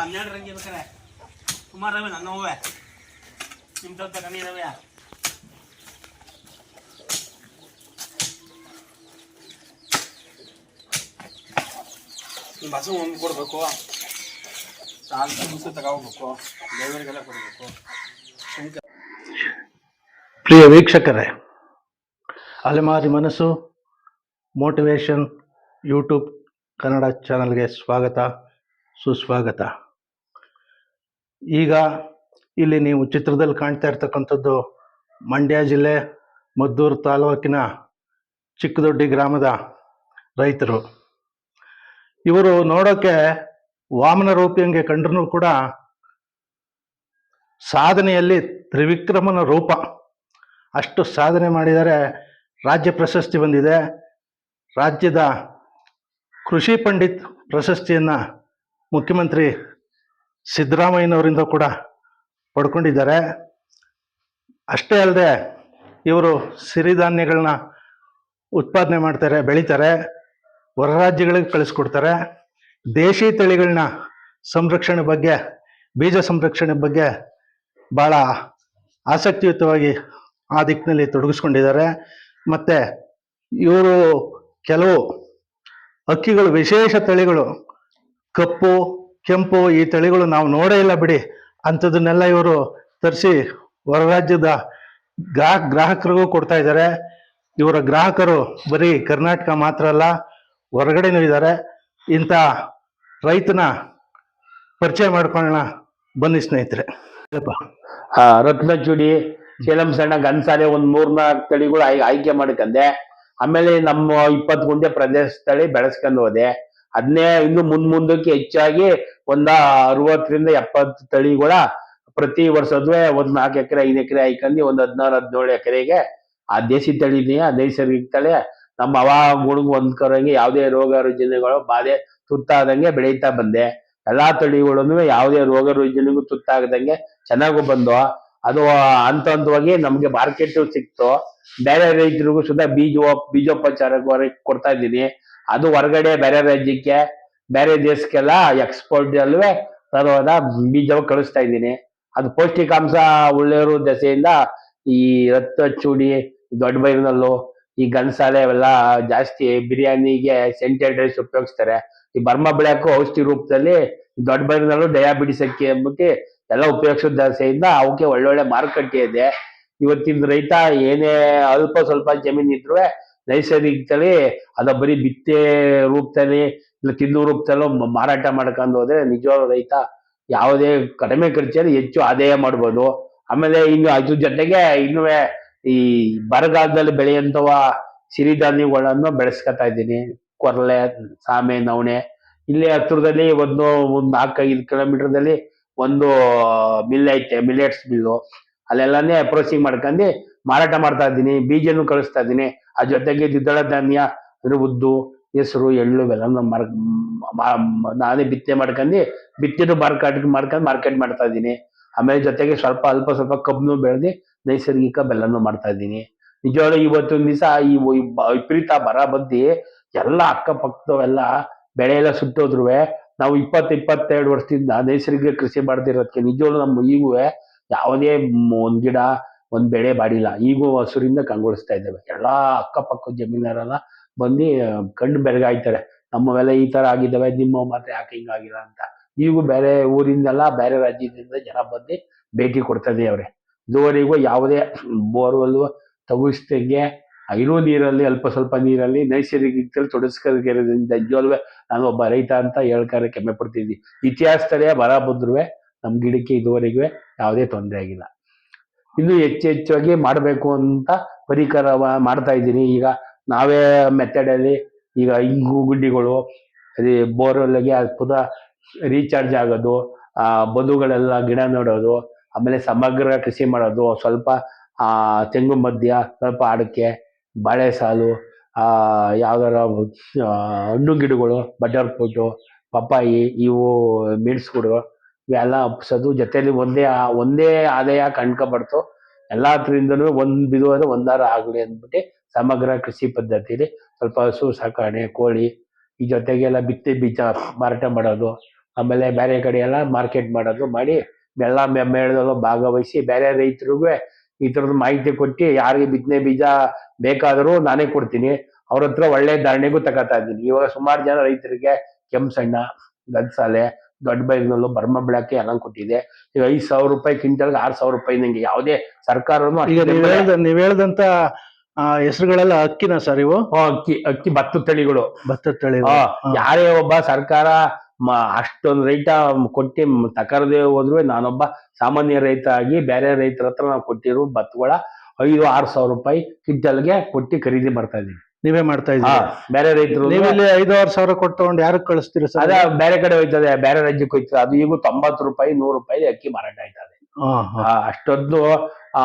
ಕೊಟ್ಬಿಡೋದ ಎರಡು ಹನ್ನೆರಡು ರಂಗಿ ಬೇಕಾರೆ ಸುಮಾರು ರವೆ ನನ್ನ ಹೂವೆ ನಿಮ್ಮ ಸ್ವಲ್ಪ ಕಮ್ಮಿ ರವೆ ನಿಮ್ಮ ಹಸು ಒಂದು ಕೊಡಬೇಕು. ಸಾಲ ಮುಸು ತಗೋಬೇಕು. ದೇವರಿಗೆಲ್ಲ ಕೊಡಬೇಕು. ಪ್ರಿಯ ವೀಕ್ಷಕರೇ ಅಲೆಮಾರಿ ಮನಸ್ಸು ಮೋಟಿವೇಶನ್ ಯೂಟ್ಯೂಬ್ ಕನ್ನಡ ಚಾನಲ್ಗೆ ಸ್ವಾಗತ ಸುಸ್ವಾಗತ. ಈಗ ಇಲ್ಲಿ ನೀವು ಚಿತ್ರದಲ್ಲಿ ಕಾಣ್ತಾ ಇರ್ತಕ್ಕಂಥದ್ದು ಮಂಡ್ಯ ಜಿಲ್ಲೆ ಮದ್ದೂರು ತಾಲೂಕಿನ ಚಿಕ್ಕದೊಡ್ಡಿ ಗ್ರಾಮದ ರೈತರು. ಇವರು ನೋಡೋಕ್ಕೆ ವಾಮನ ರೂಪಿಯಂಗೆ ಕಂಡ್ರೂ ಕೂಡ ಸಾಧನೆಯಲ್ಲಿ ತ್ರಿವಿಕ್ರಮನ ರೂಪ. ಅಷ್ಟು ಸಾಧನೆ ಮಾಡಿದರೆ ರಾಜ್ಯ ಪ್ರಶಸ್ತಿ ಬಂದಿದೆ. ರಾಜ್ಯದ ಕೃಷಿ ಪಂಡಿತ್ ಪ್ರಶಸ್ತಿಯನ್ನು ಮುಖ್ಯಮಂತ್ರಿ ಸಿದ್ದರಾಮಯ್ಯನವರಿಂದ ಕೂಡ ಪಡ್ಕೊಂಡಿದ್ದಾರೆ. ಅಷ್ಟೇ ಅಲ್ಲದೆ ಇವರು ಸಿರಿಧಾನ್ಯಗಳನ್ನ ಉತ್ಪಾದನೆ ಮಾಡ್ತಾರೆ, ಬೆಳೀತಾರೆ, ಹೊರ ರಾಜ್ಯಗಳಿಗೆ ಕಳಿಸ್ಕೊಡ್ತಾರೆ. ದೇಶಿ ತಳಿಗಳನ್ನ ಸಂರಕ್ಷಣೆ ಬಗ್ಗೆ, ಬೀಜ ಸಂರಕ್ಷಣೆ ಬಗ್ಗೆ ಭಾಳ ಆಸಕ್ತಿಯುತವಾಗಿ ಆ ದಿಕ್ಕಿನಲ್ಲಿ ತೊಡಗಿಸ್ಕೊಂಡಿದ್ದಾರೆ. ಮತ್ತು ಇವರು ಕೆಲವು ಅಕ್ಕಿಗಳು, ವಿಶೇಷ ತಳಿಗಳು, ಕಪ್ಪು ಕೆಂಪು ಈ ತಳಿಗಳು ನಾವು ನೋಡೇ ಇಲ್ಲ ಬಿಡಿ. ಅಂಥದನ್ನೆಲ್ಲ ಇವರು ತರಿಸಿ ಹೊರ ರಾಜ್ಯದ ಗ್ರಾಹಕ ಗ್ರಾಹಕರಿಗೂ ಕೊಡ್ತಾ ಇದ್ದಾರೆ. ಇವರ ಗ್ರಾಹಕರು ಬರೀ ಕರ್ನಾಟಕ ಮಾತ್ರ ಅಲ್ಲ, ಹೊರಗಡೆನೂ ಇದ್ದಾರೆ. ಇಂಥ ರೈತನ ಪರಿಚಯ ಮಾಡ್ಕೊಳ್ಳೋಣ. ಬನ್ನಿ ಸ್ನೇಹಿತರೆ. ರತ್ನಚೂಡಿ, ಸೇಲಂ ಸಣ್ಣ ಗನ್ಸಾಲೆ ಒಂದ್ ಮೂರ್ನಾಲ್ಕು ತಳಿಗಳು ಆಯ್, ಆಯ್ಕೆ ಮಾಡ್ಕಂಡೆ ಆಮೇಲೆ ನಮ್ಮ ಇಪ್ಪತ್ತು ಮುಂದೆ ಪ್ರದೇಶ ತಳಿ ಬೆಳೆಸ್ಕೊಂಡು ಹೋದೆ. ಅದನ್ನೇ ಇನ್ನು ಮುಂದ್ ಮುಂದಕ್ಕೆ ಹೆಚ್ಚಾಗಿ ಒಂದ ಅರವತ್ತರಿಂದ ಎಪ್ಪತ್ತು ತಳಿಗಳ ಪ್ರತಿ ವರ್ಷದ್ವೇ ಒಂದ್ ನಾಲ್ಕು ಎಕರೆ, ಐದು ಎಕರೆ ಹಾಯ್ಕೊಂಡು ಒಂದ್ ಹದಿನಾರು, ಹದಿನೇಳು ಎಕರೆಗೆ ಆ ದೇಸಿ ತಳಿನೇ ನೈಸರ್ಗಿಕ ತಳಿ. ನಮ್ಮ ಅವ ಗುಣಗ್ ಹೊಂದ್ಕೊರಂಗೆ ಯಾವುದೇ ರೋಗ ರುಜಿನಗಳು ಬಾಧೆ ತುತ್ತಾದಂಗೆ ಬೆಳೀತಾ ಬಂದೆ. ಎಲ್ಲಾ ತಳಿಗಳನ್ನು ಯಾವುದೇ ರೋಗ ರುಜಿನಗೂ ತುತ್ತಾಗದಂಗೆ ಚೆನ್ನಾಗೂ ಬಂದು. ಅದು ಹಂತ ಹಂತವಾಗಿ ನಮ್ಗೆ ಮಾರ್ಕೆಟ್ ಸಿಕ್ತು. ಬೇರೆ ರೈತರಿಗೂ ಸುಧಾ ಬೀಜ, ಬೀಜೋಪಚಾರ ಕೊಡ್ತಾ ಇದ್ದೀನಿ. ಅದು ಹೊರಗಡೆ ಬೇರೆ ರಾಜ್ಯಕ್ಕೆ ಬೇರೆ ದೇಶಕ್ಕೆಲ್ಲ ಎಕ್ಸ್ಪೋರ್ಟ್ ಅಲ್ವೇ ತರವಾದ ಬೀಜವು ಕಳಿಸ್ತಾ ಇದ್ದೀನಿ. ಅದು ಪೌಷ್ಟಿಕಾಂಶ ಉಳ್ಳೇರು ದೆಸೆಯಿಂದ ಈ ರಕ್ತ ಚೂಡಿ ದೊಡ್ಡ ಬೈರಿನಲ್ಲು, ಈ ಗನ್ಸಾಲೆ ಅವೆಲ್ಲ ಜಾಸ್ತಿ ಬಿರಿಯಾನಿಗೆ ಸೆಂಟೆಡ್ ರೈಸ್ ಉಪಯೋಗಿಸ್ತಾರೆ. ಈ ಬರ್ಮ ಬೆಳೆಯಕ್ಕೂ ಔಷಧಿ ರೂಪದಲ್ಲಿ ದೊಡ್ಡ ಬೈರಿನಲ್ಲೂ ಡಯಾಬಿಟಿಸ್ ಅಕ್ಕಿ ಅಂದ್ಬಿಟ್ಟು ಎಲ್ಲ ಉಪಯೋಗಿಸೋ ದೆಸೆಯಿಂದ ಅವಕ್ಕೆ ಒಳ್ಳೊಳ್ಳೆ ಮಾರುಕಟ್ಟೆ ಇದೆ. ಇವತ್ತಿನ ರೈತ ಏನೇ ಅಲ್ಪ ಸ್ವಲ್ಪ ಜಮೀನು ಇದ್ರು ನೈಸರ್ಗಿಕದಲ್ಲಿ ಅದ ಬರೀ ಬಿತ್ತೆ ರೂಪದಲ್ಲಿ ಇಲ್ಲ ತಿನ್ನೂರು ರೂಪಾಯಲ್ಲೂ ಮಾರಾಟ ಮಾಡ್ಕೊಂಡು ಹೋದ್ರೆ ನಿಜವಾದ ರೈತ ಯಾವುದೇ ಕಡಿಮೆ ಖರ್ಚಲ್ಲಿ ಹೆಚ್ಚು ಆದಾಯ ಮಾಡ್ಬೋದು. ಆಮೇಲೆ ಇನ್ನು ಅದ್ರ ಜೊತೆಗೆ ಇನ್ನು ಈ ಬರಗಾಲದಲ್ಲಿ ಬೆಳೆಯಂತವ ಸಿರಿಧಾನ್ಯಗಳನ್ನು ಬೆಳೆಸ್ಕೊತಾ ಇದ್ದೀನಿ. ಕೊರ್ಲೆ, ಸಾಮೆ, ನವಣೆ. ಇಲ್ಲಿ ಹತ್ರದಲ್ಲಿ ಒಂದು ಒಂದು ನಾಲ್ಕೈದು ಕಿಲೋಮೀಟರ್ದಲ್ಲಿ ಒಂದು ಮಿಲ್ ಐತೆ, ಮಿಲ್ಲೆಟ್ಸ್ ಮಿಲ್ಲು. ಅಲ್ಲೆಲ್ಲಾನೇ ಅಪ್ರೋಚಿಂಗ್ ಮಾಡ್ಕೊಂಡು ಮಾರಾಟ ಮಾಡ್ತಾ ಇದ್ದೀನಿ, ಬೀಜನೂ ಕಳಿಸ್ತಾ ಇದ್ದೀನಿ. ಆ ಜೊತೆಗೆ ದ್ವಿದಳ ಧಾನ್ಯ ಉದ್ದು ಹೆಸರು, ಎಳ್ಳು ಬೆಲ್ಲ ಮಾರ್ ನಾನೇ ಬಿತ್ತನೆ ಮಾಡ್ಕೊಂಡು ಬಿತ್ತಿದ್ದು ಮಾರ್ಕೆಟ್ ಮಾಡ್ಕೊಂಡು ಮಾರ್ಕೆಟ್ ಮಾಡ್ತಾ ಇದ್ದೀನಿ. ಆಮೇಲೆ ಜೊತೆಗೆ ಸ್ವಲ್ಪ ಅಲ್ಪ ಸ್ವಲ್ಪ ಕಬ್ಬನ್ನು ಬೆಳೆದು ನೈಸರ್ಗಿಕ ಬೆಲ್ಲನೂ ಮಾಡ್ತಾ ಇದ್ದೀನಿ. ನಿಜವಾಗ್ಲೂ ಇವತ್ತೊಂದು ದಿವಸ ಈ ವಿಪರೀತ ಬರ ಬದ್ದಿ ಎಲ್ಲ ಅಕ್ಕಪಕ್ಕದವೆಲ್ಲ ಬೆಳೆ ಎಲ್ಲ ಸುಟ್ಟೋದ್ರು. ನಾವು ಇಪ್ಪತ್ತು, ಇಪ್ಪತ್ತೆರಡು ವರ್ಷದಿಂದ ನೈಸರ್ಗಿಕ ಕೃಷಿ ಮಾಡ್ತಿರೋದಕ್ಕೆ ನಿಜವಾಗ್ಲೂ ನಮ್ಮ ಈಗೂ ಯಾವುದೇ ಒಂದು ಒಂದ್ ಗಿಡ, ಒಂದು ಬೆಳೆ ಬಾಡಿಲ್ಲ. ಈಗೂ ಹಸುರಿಂದ ಕಂಗೊಳಿಸ್ತಾ ಇದ್ದೇವೆ. ಎಲ್ಲಾ ಅಕ್ಕಪಕ್ಕದ ಜಮೀನರೆಲ್ಲ ಬಂದು ಕಣ್ಣು ಬೆಳಗಾಯ್ತಾರೆ ನಮ್ಮವೆಲ್ಲ ಈ ತರ ಆಗಿದ್ದಾವೆ, ನಿಮ್ಮ ಮಾತ್ರ ಯಾಕೆ ಹಿಂಗಾಗಿಲ್ಲ ಅಂತ. ಈಗೂ ಬೇರೆ ಊರಿಂದೆಲ್ಲ, ಬೇರೆ ರಾಜ್ಯದಿಂದ ಜನ ಬಂದು ಭೇಟಿ ಕೊಡ್ತದೆ ಅವರೇ. ಇದುವರೆಗೂ ಯಾವುದೇ ಬೋರ್ವೆಲ್ ತಗುಸ್ದಂಗೆ ಇರೋ ನೀರಲ್ಲಿ, ಅಲ್ಪ ಸ್ವಲ್ಪ ನೀರಲ್ಲಿ ನೈಸರ್ಗಿಕದಲ್ಲಿ ತೊಡಸ್ಕೋದ್ರಿಂದ ನಿಜವಲ್ವೇ ನಾನು ಒಬ್ಬ ರೈತ ಅಂತ ಹೇಳ್ಕಾರ ಕೆಮ್ಮೆ ಪಡ್ತಿದ್ವಿ. ಇತಿಹಾಸದಲ್ಲೇ ಬರ ಬಂದ್ರೂ ನಮ್ಮ ಗಿಡಕ್ಕೆ ಇದುವರೆಗೂ ಯಾವುದೇ ತೊಂದರೆ ಆಗಿಲ್ಲ. ಇನ್ನು ಹೆಚ್ಚು ಹೆಚ್ಚಾಗಿ ಮಾಡಬೇಕು ಅಂತ ಪರಿಕರ ಮಾಡ್ತಾ ಇದ್ದೀನಿ. ಈಗ ನಾವೇ ಮೆಥಡ್ ಅಲ್ಲಿ ಈಗ ಇಂಗು ಗುಂಡಿಗಳು ಅದೇ ಬೋರ್ವೆಲ್ಗೆ ಅದ್ಭುತ ರೀಚಾರ್ಜ್ ಆಗೋದು, ಆ ಬದುಗಳೆಲ್ಲ ಗಿಡ ನೋಡೋದು, ಆಮೇಲೆ ಸಮಗ್ರ ಕೃಷಿ ಮಾಡೋದು, ಸ್ವಲ್ಪ, ಆ ತೆಂಗು ಮಧ್ಯ ಸ್ವಲ್ಪ ಅಡಕೆ ಬಾಳೆ ಸಾಲು ಆ ಯಾವ್ದಾರ ಹಣ್ಣು ಗಿಡಗಳು ಬಟರ್ ಫ್ರೂಟು ಪಪ್ಪಾಯಿ, ಇವು ಮೆಣಸುಗಳು ಇವೆಲ್ಲ ಹಬ್ಸೋದು ಜೊತೆಯಲ್ಲಿ ಒಂದೇ ಒಂದೇ ಆದಾಯ ಕಂಡ್ಕೊಬಾರ್ದು ಎಲ್ಲಾದ್ರಿಂದನೂ ಒಂದ್ ಬಿಡುವಾದ ಒಂದಾರ ಆಗಲಿ ಅಂದ್ಬಿಟ್ಟು ಸಮಗ್ರ ಕೃಷಿ ಪದ್ಧತಿಯಲ್ಲಿ ಸ್ವಲ್ಪ ಹಸು ಸಾಕಣೆ ಕೋಳಿ ಈ ಜೊತೆಗೆಲ್ಲ ಬಿತ್ತಿ ಬೀಜ ಮಾರಾಟ ಮಾಡೋದು ಆಮೇಲೆ ಬೇರೆ ಕಡೆ ಎಲ್ಲ ಮಾರ್ಕೆಟ್ ಮಾಡೋದು ಮಾಡಿ ಬೆಲ್ಲ ಮೇಳದಲ್ಲೂ ಭಾಗವಹಿಸಿ ಬೇರೆ ರೈತರಿಗೂ ಈ ಥರದ ಮಾಹಿತಿ ಕೊಟ್ಟು ಯಾರಿಗೆ ಬಿತ್ತನೆ ಬೀಜ ಬೇಕಾದರೂ ನಾನೇ ಕೊಡ್ತೀನಿ. ಅವ್ರ ಹತ್ರ ಒಳ್ಳೆ ಧಾರಣೆಗೂ ತಗೋತಾ ಇದ್ದೀನಿ. ಇವಾಗ ಸುಮಾರು ಜನ ರೈತರಿಗೆ ಕೆಂಸಣ್ಣ ಗದ್ಸಾಲೆ ದೊಡ್ಡ ಬೈಗ್ನಲ್ಲೂ ಬರ್ಮ ಬೆಳಕ್ಕೆ ಎಲ್ಲ ಕೊಟ್ಟಿದೆ. ಈಗ ಐದು ಸಾವಿರ ರೂಪಾಯಿ ಕ್ವಿಂಟಲ್ಗೆ ಆರ್ ಸಾವಿರ ರೂಪಾಯಿ ನಂಗೆ ಯಾವುದೇ ಸರ್ಕಾರನು ನೀವ್ ಹೇಳ್ದಂತ ಆ, ಹೆಸರುಗಳೆಲ್ಲ ಅಕ್ಕಿನ ಸರ್ ಇವು? ಅಕ್ಕಿ ಅಕ್ಕಿ ಭತ್ತ ತಳಿಗಳು. ಭತ್ತದ ತಳಿ ಆ, ಯಾರೇ ಒಬ್ಬ ಸರ್ಕಾರ ಮ- ಅಷ್ಟೊಂದು ರೈತ ಕೊಟ್ಟಿ ತಕರದೆ ಹೋದ್ರೆ ನಾನೊಬ್ಬ ಸಾಮಾನ್ಯ ರೈತ ಆಗಿ ಬೇರೆ ರೈತರ ಹತ್ರ ನಾವು ಕೊಟ್ಟಿರೋ ಭತ್ತಗಳ ಐದು ಆರು ಸಾವಿರ ರೂಪಾಯಿ ಕ್ವಿಂಟಲ್ಗೆ ಕೊಟ್ಟಿ ಖರೀದಿ ಮಾಡ್ತಾ ಇದೀವಿ ನೀವೇ ಮಾಡ್ತಾ ಆ, ಇದ್ದೀರಿ ಬೇರೆ ರೈತರು ನೀವು ಇಲ್ಲಿ ಐದು ಆರು ಸಾವಿರ ಕೊಟ್ಟು ತಗೊಂಡು ಯಾರಿಗೆ ಕಳಿಸ್ತೀರಿ ಸರ್? ಅದ ಬೇರೆ ಕಡೆ ಹೋಯ್ತದೆ ಬೇರೆ ರಾಜ್ಯಕ್ಕೆ ಹೋಯ್ತದೆ. ಅದು ಈಗ ತೊಂಬತ್ತು ರೂಪಾಯಿ ನೂರು ರೂಪಾಯಿ ಅಕ್ಕಿ ಮಾರಾಟ ಆಯ್ತದೆ. ಆ, ಅಷ್ಟೊಂದು ಆ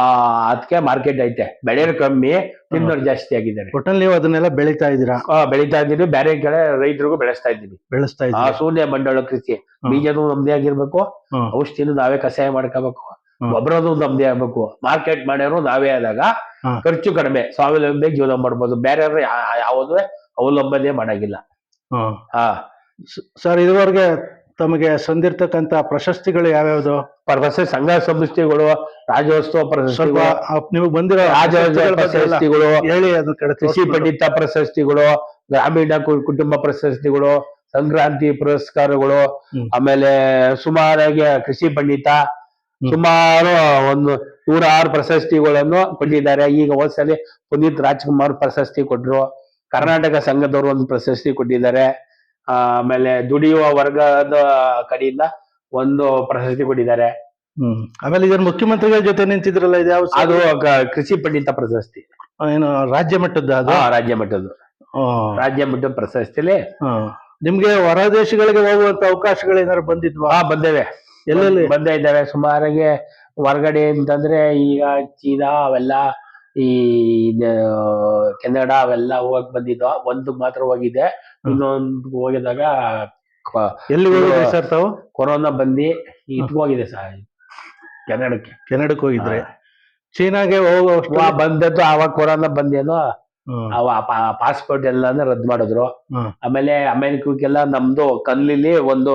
ಅದಕ್ಕೆ ಮಾರ್ಕೆಟ್ ಐತೆ. ಬೆಳೆಯೋರು ಕಮ್ಮಿ ತಿನ್ನೋರು ಜಾಸ್ತಿ ಆಗಿದ್ದಾರೆ. ಒಟ್ಟಲ್ಲಿ ನೀವು ಅದನ್ನೆಲ್ಲ ಬೆಳಿತಾ ಇದ್ದೀರಾ? ಆ, ಬೆಳೀತಾ ಇದ್ದೀನಿ. ಬೇರೆ ಕಡೆ ರೈತರಿಗೂ ಬೆಳೆಸ್ತಾ ಇದ್ದೀವಿ ಬೆಳೆಸ್ತಾ ಆ ಇದ್ದೀರಾ? ಶೂನ್ಯ ಬಂಡವಾಳ ಕೃಷಿ. ಬೀಜನೂ ನಮ್ದೇ ಆಗಿರ್ಬೇಕು. ಹ್ಮ್. ಔಷಧಿನೂ ನಾವೇ ಕಷಾಯ ಮಾಡ್ಕೋಬೇಕು. ಹ್ಮ್. ಗೊಬ್ಬರನು ನಮ್ದೇ ಆಗ್ಬೇಕು. ಮಾರ್ಕೆಟ್ ಮಾಡ್ಯಾರು ನಾವೇ ಆದಾಗ ಹ್ಮ್. ಖರ್ಚು ಕಡಿಮೆ. ಸ್ವಾವಲಂಬಿ ಜೀವನ ಮಾಡ್ಬೋದು. ಬೇರೆ ಯಾವುದೇ ಅವಲಂಬನೆ ಮಾಡಾಗಿಲ್ಲ. ಆ. ಹಾ ಸ- ಸರ್ ಇದುವರೆಗೆ ತಮಗೆ ಸಂದಿರ್ತಕ್ಕಂತ ಪ್ರಶಸ್ತಿಗಳು ಯಾವ್ಯಾವ್ದು? ಪ್ರಶಸ್ತಿ ಸಂಘ ಸಂಸ್ಥೆಗಳು ರಾಜ್ಯೋತ್ಸವ ಪ್ರಶಸ್ತಿ ಪ್ರಶಸ್ತಿಗಳು ನೀವು ಬಂದಿರೋ ರಾಜ್ಯೋತ್ಸವ ಪ್ರಶಸ್ತಿಗಳ ಹೇಳಿ ಕಡೆ ಕೃಷಿ ಪಂಡಿತ ಪ್ರಶಸ್ತಿಗಳು ಗ್ರಾಮೀಣ ಕುಟುಂಬ ಪ್ರಶಸ್ತಿಗಳು ಸಂಕ್ರಾಂತಿ ಪುರಸ್ಕಾರಗಳು ಆಮೇಲೆ ಸುಮಾರಾಗಿ ಕೃಷಿ ಪಂಡಿತ ಸುಮಾರು ಒಂದು ನೂರಾರು ಪ್ರಶಸ್ತಿಗಳನ್ನು ಕೊಟ್ಟಿದ್ದಾರೆ. ಈಗ ಹೊಸಲಿ ಪುನೀತ್ ರಾಜ್ಕುಮಾರ್ ಪ್ರಶಸ್ತಿ ಕೊಟ್ರು ಕರ್ನಾಟಕ ಸಂಘದವರು ಒಂದು ಪ್ರಶಸ್ತಿ ಕೊಟ್ಟಿದ್ದಾರೆ. ಆಮೇಲೆ ದುಡಿಯುವ ವರ್ಗದ ಕಡೆಯಿಂದ ಒಂದು ಪ್ರಶಸ್ತಿ ಕೊಟ್ಟಿದ್ದಾರೆ. ಹ್ಮ್. ಆಮೇಲೆ ಇದನ್ನ ಮುಖ್ಯಮಂತ್ರಿಗಳ ಜೊತೆ ನಿಂತಿದ್ರಲ್ಲ ಇದು ಯಾವ ಅದು ಕ- ಕೃಷಿ ಪಂಡಿತ ಪ್ರಶಸ್ತಿ. ಏನು ರಾಜ್ಯ ಮಟ್ಟದ ಅದು? ಆ, ರಾಜ್ಯ ಮಟ್ಟದ್ದು. ಹ್ಮ್. ರಾಜ್ಯ ಮಟ್ಟದ ಪ್ರಶಸ್ತಿಲಿ. ಹ್ಮ್. ನಿಮ್ಗೆ ಹೊರ ದೇಶಗಳಿಗೆ ಹೋಗುವಂತ ಅವಕಾಶಗಳು ಏನಾದ್ರು ಬಂದಿದ್ವಾ? ಹಾ ಬಂದೇವೆ. ಎಲ್ಲೆಲ್ಲಿ? ಬಂದೇ ಇದ್ದಾವೆ. ಸುಮಾರಿಗೆ ಹೊರಗಡೆ ಅಂತಂದ್ರೆ ಈಗ ಚೀನಾ ಅವೆಲ್ಲ ಈ ಕೆನಡಾ ಅವೆಲ್ಲ ಹೋಗಕ್ ಬಂದಿದ್ದೋ ಒಂದು ಮಾತ್ರ ಹೋಗಿದೆ. ಇನ್ನೊಂದು ಹೋಗಿದಾಗ ಎಲ್ಲಿ ಹೋಗಿದ್ರಿ ಸರ್ ತಾವು? ಕೊರೋನಾ ಬಂದು ಇಟ್ಕೋಗಿದೆ ಹೋಗಿದೆ ಸರ್. ಕೆನಡಕ್ಕೆ. ಕೆನಡಕ್ ಹೋಗಿದ್ರೆ. ಚೀನಾಗೆ ಹೋಗೋ ಬಂದದ್ದು ಆವಾಗ ಕೊರೋನಾ ಬಂದೇನೋ. ಅವ ಪಾಸ್ಪೋರ್ಟ್ ಎಲ್ಲಾನು ರದ್ದು ಮಾಡಿದ್ರು. ಆಮೇಲೆ ಅಮೆರಿಕಕ್ಕೆಲ್ಲ ನಮ್ದು ಕಲ್ಲಿಲಿ ಒಂದು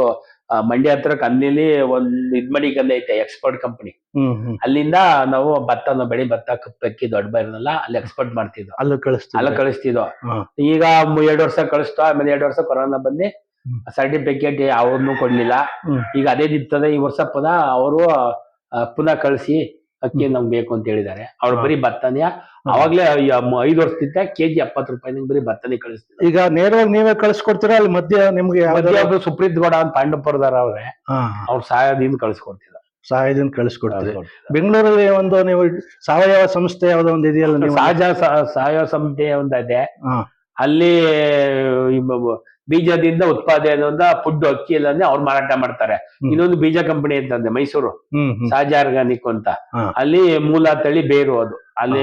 ಮಂಡ್ಯ ಹತ್ರ ಕಂದಿಲಿ ಒಂದ್ ಇದ್ಮಡಿ ಕಂದ ಐತೆ ಎಕ್ಸ್ಪೋರ್ಟ್ ಕಂಪನಿ ಅಲ್ಲಿಂದ ನಾವು ಭತ್ತ ಬೆಳಿ ಭತ್ತ ಕಪ್ಪಕ್ಕಿ ದೊಡ್ಡ ಬೈರನೆಲ್ಲ ಅಲ್ಲಿ ಎಕ್ಸ್ಪೋರ್ಟ್ ಮಾಡ್ತಿದ್ವು. ಅಲ್ಲಿ ಕಳಿಸ್ತೀವಿ ಅಲ್ಲ ಕಳಿಸ್ತಿದ್ವು. ಈಗ ಎರಡು ವರ್ಷ ಕಳಿಸ್ತು ಆಮೇಲೆ ಎರಡು ವರ್ಷ ಕೊರೋನಾ ಬಂದು. ಸರ್ಟಿಫಿಕೇಟ್ ಅವ್ರನ್ನು ಕೊಡ್ಲಿಲ್ಲ. ಈಗ ಅದೇ ನಿಂತದೆ ಈ ವರ್ಷ ಪುನಃ ಅವರು ಪುನಃ ಕಳಿಸಿ ಅಕ್ಕಿ ನಮ್ಗೆ ಬೇಕು ಅಂತ ಹೇಳಿದ್ದಾರೆ. ಅವ್ರು ಬರೀ ಭತ್ತನೇ ಅವಾಗ್ಲೇ ಐದು ವರ್ಷದಿಂದ ಕೆಜಿ ಎಪ್ಪತ್ತು ರೂಪಾಯಿ ಬರೀ ಬತ್ತನೆ ಕಳಿಸ್ತಿದ್ರು ಈಗ ನೇರವಾಗಿ ನೀವೇ ಕಳಿಸ್ಕೊಡ್ತೀರಾ? ಅಲ್ಲಿ ಮಧ್ಯ ನಿಮ್ಗೆ ಒಬ್ರು ಸುಪ್ರೀತ್ ಗೌಡ ಅಂತ ಪಾಂಡಪುರದಾರ ಅವ್ರೆ ಅವ್ರ ಸಹಾಯದಿಂದ ಕಳಿಸ್ಕೊಡ್ತಿದ್ರು ಸಹಾಯದಿಂದ ಕಳಿಸ್ಕೊಡ್ತಾರೆ. ಬೆಂಗಳೂರಲ್ಲಿ ಒಂದು ನೀವು ಸಾವಯವ ಸಂಸ್ಥೆ ಯಾವ್ದೋ ಒಂದು ಇದೆಯಲ್ಲ ಸಹಜ ಸಾವಯವ ಸಂಸ್ಥೆ ಒಂದಿದೆ ಅಲ್ಲಿ ಬೀಜದಿಂದ ಉತ್ಪಾದನೆ ಫುಡ್ ಅಕ್ಕಿ ಇಲ್ಲಂದ್ರೆ ಅವ್ರು ಮಾರಾಟ ಮಾಡ್ತಾರೆ. ಇನ್ನೊಂದು ಬೀಜ ಕಂಪನಿ ಅಂತಂದೆ ಮೈಸೂರು ಸಹಜ ಆರ್ಗಾನಿಕ್ ಅಂತ. ಅಲ್ಲಿ ಮೂಲ ತಳಿ ಬೇರು ಅದು ಅಲ್ಲಿ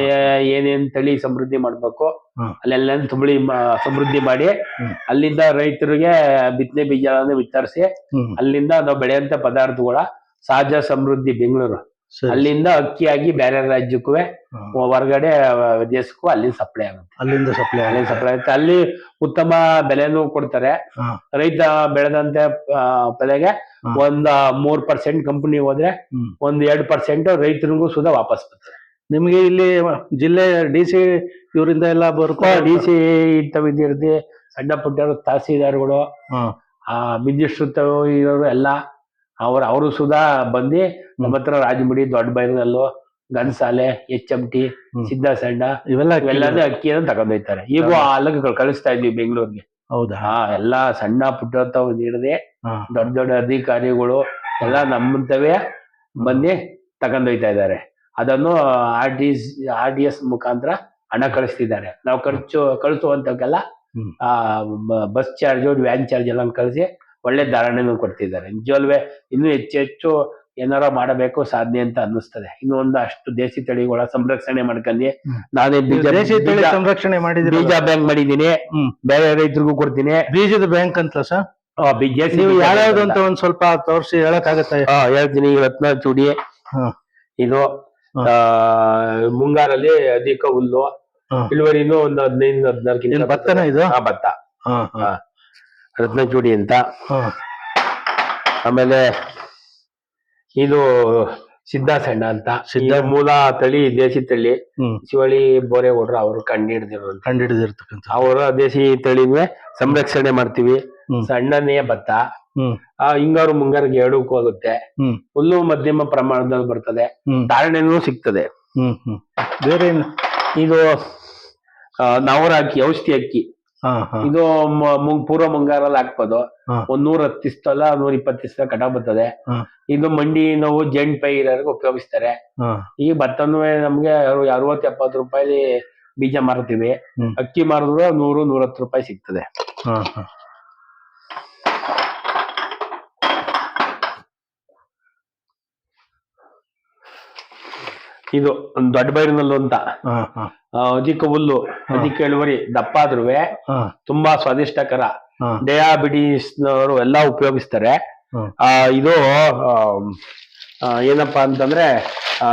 ಏನೇನ್ ತಳಿ ಸಮೃದ್ಧಿ ಮಾಡ್ಬೇಕು. ಅಲ್ಲೆಲ್ಲ ತುಂಬಳಿ ಸಮೃದ್ಧಿ ಮಾಡಿ ಅಲ್ಲಿಂದ ರೈತರಿಗೆ ಬಿತ್ತನೆ ಬೀಜ ವಿತರಿಸಿ ಅಲ್ಲಿಂದ ನಾವು ಬೆಳೆಯಂತ ಪದಾರ್ಥಗಳ ಸಹಜ ಸಮೃದ್ಧಿ ಬೆಂಗಳೂರು. ಅಲ್ಲಿಂದ ಅಕ್ಕಿಯಾಗಿ ಬೇರೆ ರಾಜ್ಯಕ್ಕೂ. ಹೊರಗಡೆ ದೇಶಕ್ಕೂ ಅಲ್ಲಿಂದ ಸಪ್ಲೈ ಆಗುತ್ತೆ. ಅಲ್ಲಿಂದ ಸಪ್ಲೈ ಅಲ್ಲಿ ಸಪ್ಲೈ ಆಗುತ್ತೆ. ಅಲ್ಲಿ ಉತ್ತಮ ಬೆಲೆನೂ ಕೊಡ್ತಾರೆ. ರೈತ ಬೆಳೆದಂತೆ ಬೆಲೆಗೆ. ಒಂದ್ ಮೂರ್ ಪರ್ಸೆಂಟ್ ಕಂಪನಿ ಹೋದ್ರೆ. ಒಂದ್ ಎರಡ್ ಪರ್ಸೆಂಟ್ ರೈತರಿಗೂ ಸುಧಾ ವಾಪಸ್ ಬರ್ತದೆ. ನಿಮ್ಗೆ ಇಲ್ಲಿ ಜಿಲ್ಲೆ ಡಿ ಸಿ ಇವರಿಂದ ಎಲ್ಲ ಬರುತ್ತೆ? ಡಿ ಸಿ ಇಂಥ ವಿದ್ಯಾರ್ಥಿ ಸಣ್ಣ ಪುಟ್ಟ ತಹಸೀಲ್ದಾರ್ಗಳು ಮಿನಿಸ್ಟ್ರು ಇರೋರು ಎಲ್ಲ ಅವ್ರ ಅವರು ಸುಧಾ ಬಂದು ನಮ್ಮ ಹತ್ರ ರಾಜಮುಡಿ ದೊಡ್ಡ ಬೈರನಲ್ಲು ಗನ್ಸಾಲೆ ಎಚ್ ಎಂ ಟಿ ಸಿದ್ಧ ಸಣ್ಣ ಇವೆಲ್ಲ ಅಕ್ಕಿ ಇವೆಲ್ಲನೂ ಅಕ್ಕಿಯನ್ನು ತಗೊಂಡೋಯ್ತಾರೆ ಈಗ ಅಲ್ಲಿಗೆ ಕಳಿಸ್ತಾ ಇದ್ವಿ ಬೆಂಗಳೂರಿಗೆ. ಹೌದಾ? ಎಲ್ಲಾ ಸಣ್ಣ ಪುಟ್ಟ ಹಿಡಿದೆ ದೊಡ್ಡ ದೊಡ್ಡ ಅಧಿಕಾರಿಗಳು ಎಲ್ಲ ನಮ್ಮಂತವೇ ಬಂದು ತಗೊಂಡೋಯ್ತಾ ಇದ್ದಾರೆ. ಅದನ್ನು R D R D S ಮುಖಾಂತರ ಹಣ ಕಳಿಸ್ತಿದ್ದಾರೆ. ನಾವು ಖರ್ಚು ಕಳಿಸುವಂತಕ್ಕೆಲ್ಲ ಬಸ್ ಚಾರ್ಜ್ ವ್ಯಾನ್ ಚಾರ್ಜ್ ಎಲ್ಲ ಕಳಿಸಿ ಒಳ್ಳೆ ಧಾರಣೆನೂ ಕೊಡ್ತಿದ್ದಾರೆ. ನಿಜವಲ್ವೇ ಇನ್ನೂ ಹೆಚ್ಚು ಹೆಚ್ಚು ಏನಾರ ಮಾಡಬೇಕು ಸಾಧ್ಯ ಅಂತ ಅನ್ನಿಸ್ತದೆ. ಇನ್ನು ಒಂದು ಅಷ್ಟು ದೇಸಿ ತಳಿಗಳ ಸಂರಕ್ಷಣೆ ಮಾಡ್ಕೊಂಡಿ. ನಾನೇ ಬೀಜ ದೇಶಿ ತಳಿ ಸಂರಕ್ಷಣೆ ಮಾಡಿದ್ರೆ ಬೀಜ ಬ್ಯಾಂಕ್ ಮಾಡಿದೀನಿ ಹ್ಮ್. ಬೇರೆ ರೈತರಿಗೂ ಕೊಡ್ತೀನಿ. ಬೀಜದ ಬ್ಯಾಂಕ್ ಅಂತ ಸರ್? ದೇಸಿ ನೀವು ಯಾವ್ಯಾವ್ದು ಅಂತ ಒಂದ್ ಸ್ವಲ್ಪ ತೋರಿಸಿ ಹೇಳಕ್ಕಾಗತ್ತೆ. ಆ, ಹೇಳ್ತೀನಿ. ಈ ರತ್ನ ಚೂಡಿ. ಹಾ. ಇದು ಆ, ಮುಂಗಾರಲ್ಲಿ ಅಧಿಕ ಹುಲ್ಲು. ಹಾ. ಇಳುವರಿನೂ ಒಂದು ಹದಿನೈದು ಹದಿನಾಲ್ಕು ಏನ್ ಭತ್ತನ ಇದು? ಭತ್ತ. ಹಾ, ಹಾ. ರತ್ನಚೂಡಿ ಅಂತ. ಆಮೇಲೆ ಇದು ಸಿದ್ಧಾಸಣ್ಣ ಅಂತ. ಸಿದ್ಧ- ಮೂಲ ತಳಿ ದೇಸಿ ತಳಿ. ಶಿವಳಿ ಬೋರೆ ಬೋರೇಗೌಡ್ರು ಅವರು ಕಂಡು ಹಿಡಿದಿರೋ ಕಂಡಿಡಿದಿರ್ತಕ್ಕಂಥ. ಅವರ ದೇಸಿ ತಳಿನೇ ಸಂರಕ್ಷಣೆ ಮಾಡ್ತೀವಿ. ಸಣ್ಣನೇ ಭತ್ತ. ಆ ಹಿಂಗಾರು ಮುಂಗಾರಿಗೆ ಎರಡಕ್ಕೂ ಹೋಗುತ್ತೆ. ಹುಲ್ಲು ಮಧ್ಯಮ ಪ್ರಮಾಣದಲ್ಲಿ ಬರ್ತದೆ. ಧಾರಣೆನೂ ಸಿಗ್ತದೆ. ಹ್ಮ್ ಹ್ಮ್. ಬೇರೆ ಇದು ನವರ ಅಕ್ಕಿ ಔಷಧಿ ಅಕ್ಕಿ. ಇದು ಪೂರ್ವ ಮುಂಗಾರಲ್ಲಿ ಹಾಕ್ಬೋದು. ಒಂದ್ ನೂರ ಹತ್ತು ದಿವಸಲ್ಲ ನೂರ ಇಪ್ಪತ್ತು ಕಟಾವ್ ಬರ್ತದೆ. ಇದು ಮಂಡಿ ನೋವು ಜೆಂಟ್ ಪೈ ಪೈರರ್ಗೆ ಉಪಯೋಗಿಸ್ತಾರೆ. ಈ ಭತ್ತನೂ ನಮ್ಗೆ ಅರವತ್ ಎಪ್ಪತ್ ರೂಪಾಯಿ ಬೀಜ ಮಾರ್ತೀವಿ. ಅಕ್ಕಿ ಮಾರಿದ್ರೆ ನೂರು ನೂರ ಹತ್ತು ರೂಪಾಯಿ ಸಿಗ್ತದೆ. ಹಾ ಹಾ. ಇದು ಒಂದ್ ದೊಡ್ಡ ಬೈರಿನಲ್ಲು ಅಂತ ಹಾ ಹಾ. ಆ, ಅಧಿಕ ಹುಲ್ಲು ಅಧಿಕ ಇಳುವರಿ ದಪ್ಪ ಆದ್ರುವೆ ತುಂಬಾ ಸ್ವಾದಿಷ್ಟಕರ. ಡಯಾಬಿಟೀಸ್ ನವರು ಎಲ್ಲಾ ಉಪಯೋಗಿಸ್ತಾರೆ. ಆ ಇದು ಏನಪ್ಪಾ ಅಂತಂದ್ರೆ ಆ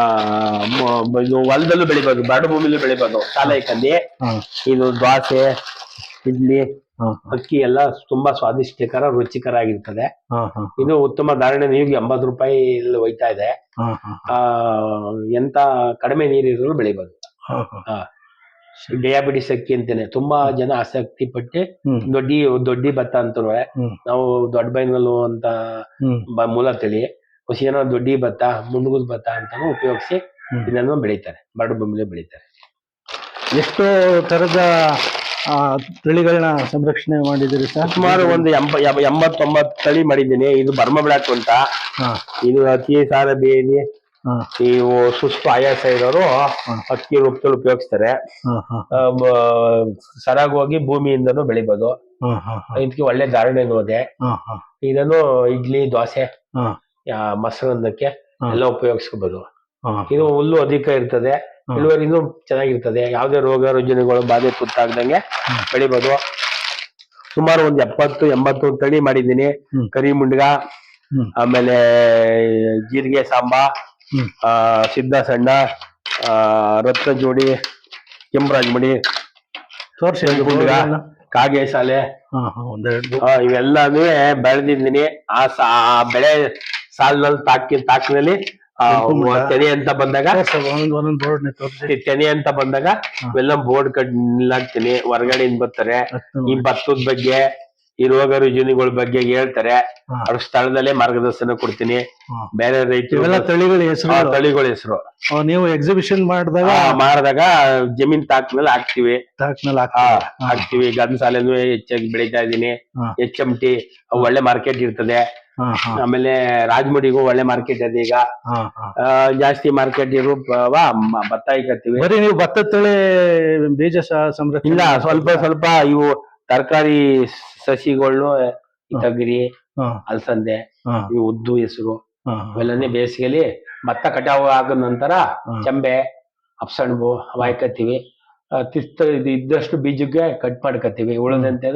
ಇದು ಹೊಲದಲ್ಲೂ ಬೆಳಿಬೋದು ಬಾಡು ಭೂಮಿಲೂ ಬೆಳಿಬೋದು ಕಂದಿ ಇದು ದ್ವಾಸೆ ಇಡ್ಲಿ ಅಕ್ಕಿ ಎಲ್ಲ ತುಂಬಾ ಸ್ವಾದಿಷ್ಟಕರ ರುಚಿಕರ ಆಗಿರ್ತದೆ ಇದು ಉತ್ತಮ ಧಾರಣೆ ನೀರಿಗೆ ಎಂಬತ್ತು ರೂಪಾಯಿ ಇಲ್ಲಿ ಹೋಯ್ತಾ ಇದೆ ಆ ಎಂತ ಕಡಿಮೆ ನೀರಿರಲು ಹಾ ಡಯಾಬಿಟಿಸ್ ಅಕ್ಕಿ ಅಂತಾನೆ ತುಂಬಾ ಜನ ಆಸಕ್ತಿ ಪಟ್ಟು ದೊಡ್ಡಿ ದೊಡ್ಡಿ ಭತ್ತ ಅಂತಾರೆ. ನಾವು ದೊಡ್ಡ ಬೈನಲ್ಲು ಅಂತ ಮೂಲ ತಳಿ ಏನೋ ದೊಡ್ಡಿ ಭತ್ತ ಮುಂಡುಗುಲ್ ಭತ್ತ ಅಂತಾನು ಉಪಯೋಗಿಸಿ. ಇದನ್ನು ಬೆಳೀತಾರೆ ಬರಡು ಭೂಮಿಲಿ ಬೆಳೀತಾರೆ. ಎಷ್ಟು ತರದ ಆ, ತಳಿಗಳನ್ನ ಸಂರಕ್ಷಣೆ ಮಾಡಿದಿರಿ ಸರ್? ಸುಮಾರು ಒಂದು ಎಂಬ ಎಂಬ- ಎಂಬತ್ತೊಂಬತ್ತು ತಳಿ ಮಾಡಿದ್ದೀನಿ. ಇದು ಬರ್ಮ ಬ್ಲಾಕ್ ಅಂತ ಇದು ಅತಿ ಸಾರ ಬೇದಿ. ಇವು ಸುಸ್ತು ಆಯಾಸ ಇರೋರು ಅಕ್ಕಿ ರೂಪದಲ್ಲಿ ಉಪಯೋಗಿಸ್ತಾರೆ. ಸರಾಗ್ ಹೋಗಿ ಸರಾಗವಾಗಿ ಭೂಮಿಯಿಂದನೂ ಬೆಳಿಬೋದು. ಇದಕ್ಕೆ ಒಳ್ಳೆ ಧಾರಣೆ ಇದೆ ಇದನ್ನು ಇಡ್ಲಿ ದೋಸೆ ಮೊಸರನ್ನಕ್ಕೆ ಎಲ್ಲ ಉಪಯೋಗಿಸ್ಕೋಬಹುದು ಇದು ಹುಲ್ಲು ಅಧಿಕ ಇರ್ತದೆ. ಇಳುವರಿನೂ ಚೆನ್ನಾಗಿರ್ತದೆ. ಯಾವುದೇ ರೋಗ ರುಜಿನಗಳು ಬಾಧೆ ತುತ್ತಾಗ್ದಂಗೆ. ಬೆಳಿಬೋದು. ಸುಮಾರು ಒಂದ್ ಎಪ್ಪತ್ತು ಎಂಬತ್ತು ತಳಿ ಮಾಡಿದ್ದೀನಿ. ಕರಿ ಮುಂಡ್ಗ ಆಮೇಲೆ ಜೀರಿಗೆ ಸಾಂಬಾ. ಆ, ಸಿದ್ಧ ಸಣ್ಣ ಆ, ರತ್ನ ಜೋಡಿ ಕೆಂಪರಾಜಮಣಿ ತೋರ್ಸಿ. ಕಾಗೆ ಶಾಲೆ. ಇವೆಲ್ಲಾನು ಬೆಳೆದಿದ್ದೀನಿ. ಆ ಬೆಳೆ ಸಾಲಿನಲ್ಲಿ ತಾಕಿ ತಾಕಿನಲ್ಲಿ ತೆನೆ ಅಂತ ಬಂದಾಗ ತೆನೆ ಅಂತ ಬಂದಾಗ ಇವೆಲ್ಲ ಬೋರ್ಡ್ ಕಡ್ ನಿಲ್ಲಾಕ್ತೀನಿ ಹೊರಗಡೆಯಿಂದ ಬರ್ತಾರೆ. ಈ ಭತ್ತದ ಬಗ್ಗೆ ಈ ರೋಗ ರುಜಿನಗಳ ಬಗ್ಗೆ ಹೇಳ್ತಾರೆ. ಅವ್ರ ಸ್ಥಳದಲ್ಲೇ ಮಾರ್ಗದರ್ಶನ ಕೊಡ್ತೀನಿ. ಬೇರೆ ರೈತರು ತಳಿಗಳ ಹೆಸರು ತಳಿಗಳ ಹೆಸರು. ನೀವು ಎಕ್ಸಿಬಿಷನ್ ಮಾಡಿದಾಗ ಮಾಡಿದಾಗ ಜಮೀನ್ ಹಾಕ್ತಿವಿ. ತಾಕ್ನಲ್ಲಿ ಹಾಕ್ತಿವಿ. ಗಂಧ ಸಾಲೆನೂ ಹೆಚ್ಚಾಗಿ ಬೆಳೀತಾ ಇದೀನಿ. ಎಚ್ ಎಂ ಟಿ ಒಳ್ಳೆ ಮಾರ್ಕೆಟ್ ಇರ್ತದೆ. ಆಮೇಲೆ ರಾಜಮುಡಿಗೂ ಒಳ್ಳೆ ಮಾರ್ಕೆಟ್ ಅದ ಈಗ. ಜಾಸ್ತಿ ಮಾರ್ಕೆಟ್ ಇರು ಭತ್ತ ಇಕ್ಕತ್ತೀವಿ ಬರೀ ನೀವು ಭತ್ತದ ತಳಿ ಬೀಜ ಸಂರಕ್ಷಣೆ ಇಲ್ಲ ಸ್ವಲ್ಪ ಸ್ವಲ್ಪ ಇವು ತರಕಾರಿ ಸಸಿಗಳನ್ನು ಈ ತೊಗರಿ ಹಾ. ಅಲಸಂದೆ ಹಾ. ಇವು ಉದ್ದು ಹೆಸರು ಹಾ ಇವೆಲ್ಲನೇ ಬೇಸಿಗೆಲಿ ಭತ್ತ ಕಟಾವು ಆದ ನಂತರ ಚಂಬೆ ಚೆಂಬೆ ಅಪ್ಸಣ್ಬು ಹಾಯ್ಕತ್ತೀವಿ ತಿಸ್ತ ಇದು ಇದ್ದಷ್ಟು ಬೀಜಕ್ಕೆ ಕಟ್ ಮಾಡ್ಕತ್ತೀವಿ. ಉಳಿದಂತೆ